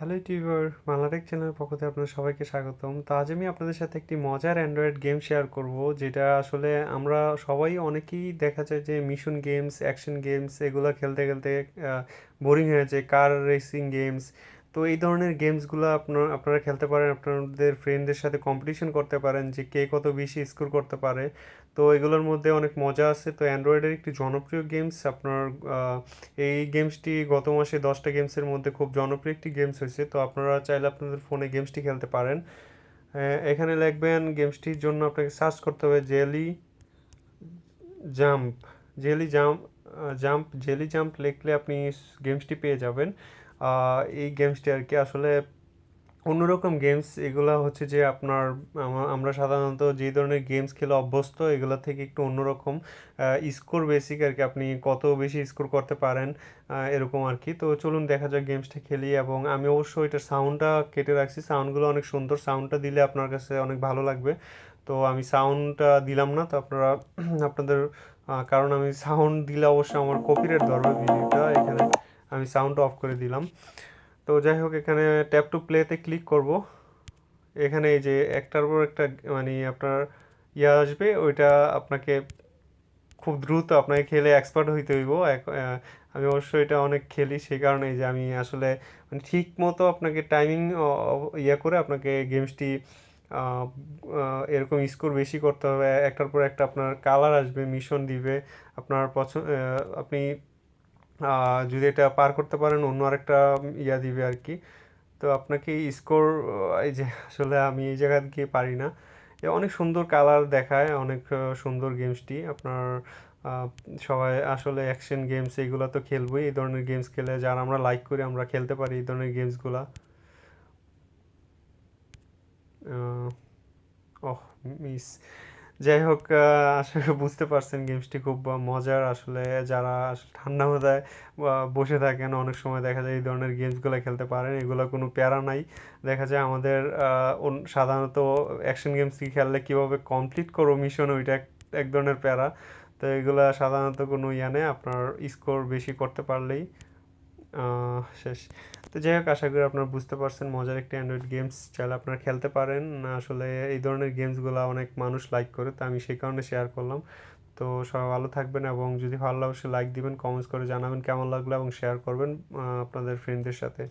Hello টিভার মালারেক চ্যানেলের পক্ষ থেকে আপনাদের সবাইকে স্বাগতম। তো আজ আমি আপনাদের সাথে একটি মজার অ্যান্ড্রয়েড গেম শেয়ার করব, যেটা আসলে আমরা সবাই অনেকেই দেখা যায় যে মিশন গেমস অ্যাকশন গেমস এগুলো খেলতে খেলতে বোরিং হয়ে যায়। কার রেসিং গেমস তো এই ধরনের গেমসগুলো আপনার, আপনারা খেলতে পারেন, আপনাদের ফ্রেন্ডদের সাথে কম্পিটিশন করতে পারেন, যে কে কত বেশি স্কোর করতে পারে। তো এগুলোর মধ্যে অনেক মজা আছে। তো অ্যান্ড্রয়েডের একটি জনপ্রিয় গেমস আপনার এই গেমসটি গত মাসে দশটা গেমসের মধ্যে খুব জনপ্রিয় একটি গেমস হয়েছে। তো আপনারা চাইলে আপনাদের ফোনে গেমসটি খেলতে পারেন। এখানে লিখবেন গেমসটির জন্য আপনাকে সার্চ করতে হবে jelly jump jelly jump jump jelly jump লিখলে আপনি গেমসটি পেয়ে যাবেন। এই গেমসটি আর কি আসলে অন্যরকম গেমস এগুলো হচ্ছে যে আপনার আমরা সাধারণত যে ধরনের গেমস খেলে অভ্যস্ত, এগুলো থেকে একটু অন্যরকম স্কোর বেসিক আর কি, আপনি কত বেশি স্কোর করতে পারেন এরকম আর কি। তো চলুন দেখা যাক গেমসটা খেলি এবং আমি অবশ্যই এটার সাউন্ডটা কেটে রাখছি। সাউন্ডগুলো অনেক সুন্দর সাউন্ডটা দিলে আপনার কাছে অনেক ভালো লাগবে। তো আমি সাউন্ডটা দিলাম না, তো আপনারা, আপনাদের কারণ আমি সাউন্ড দিলে অবশ্যই আমার কপিরেট ধরবে ভিডিওটা এখানে সাউন্ড অফ করে দিলাম। তো যাই হোক, এখানে ট্যাপ টু প্লেতে ক্লিক করব। এখানে এই যে একটার পর একটা মানে আপনার ইয়ে আসবে, ওইটা আপনাকে খুব দ্রুত আপনাকে খেলে এক্সপার্ট হইতে হইব। আমি অবশ্যই এটা অনেক খেলি সেই কারণে যে আমি আসলে মানে ঠিক মতো আপনাকে টাইমিং ইয়ে করে আপনাকে গেমসটি এরকম স্কোর বেশি করতে হবে। একটার পর একটা আপনার কালার আসবে মিশন দিবে। আপনার পছন্দ আপনি যদি এটা পার করতে পারেন, অন্য আরেকটা ইয়া দিবে আর কি তো আপনাকে স্কোর এই যে আসলে আমি এই জায়গা গিয়ে পারি না। অনেক সুন্দর কালার দেখায়, অনেক সুন্দর গেমসটি আপনার সবাই আসলে অ্যাকশন গেমস এইগুলো তো খেলবই। এই ধরনের গেমস খেলে যারা আমরা লাইক করি, আমরা খেলতে পারি এই ধরনের গেমসগুলা ওহ মিস যাই হোক আসলে বুঝতে পারছেন গেমসটি খুব মজার। আসলে যারা ঠান্ডা মাথায় বসে থাকেন, অনেক সময় দেখা যায় এই ধরনের গেমসগুলো খেলতে পারেন। এগুলো কোনো প্যারা নাই। দেখা যায় আমাদের সাধারণত অ্যাকশন গেমসটি খেললে কীভাবে কমপ্লিট করো মিশন ওইটা এক ধরনের প্যারা। তো এগুলো সাধারণত কোনো ইয়া নেই। আপনার স্কোর বেশি করতে পারলেই শেষ। তো যাই হোক, আশা করি আপনারা বুঝতে পারছেন, মজার একটি অ্যান্ড্রয়েড গেমস চাইলে আপনারা খেলতে পারেন। আসলে এই ধরনের গেমসগুলো অনেক মানুষ লাইক করে, তো আমি সেই কারণে শেয়ার করলাম। তো সবাই ভালো থাকবেন এবং যদি ভালো লাগে লাইক দিবেন কমেন্টস করে জানাবেন কেমন লাগল এবং শেয়ার করবেন আপনাদের ফ্রেন্ডদের সাথে।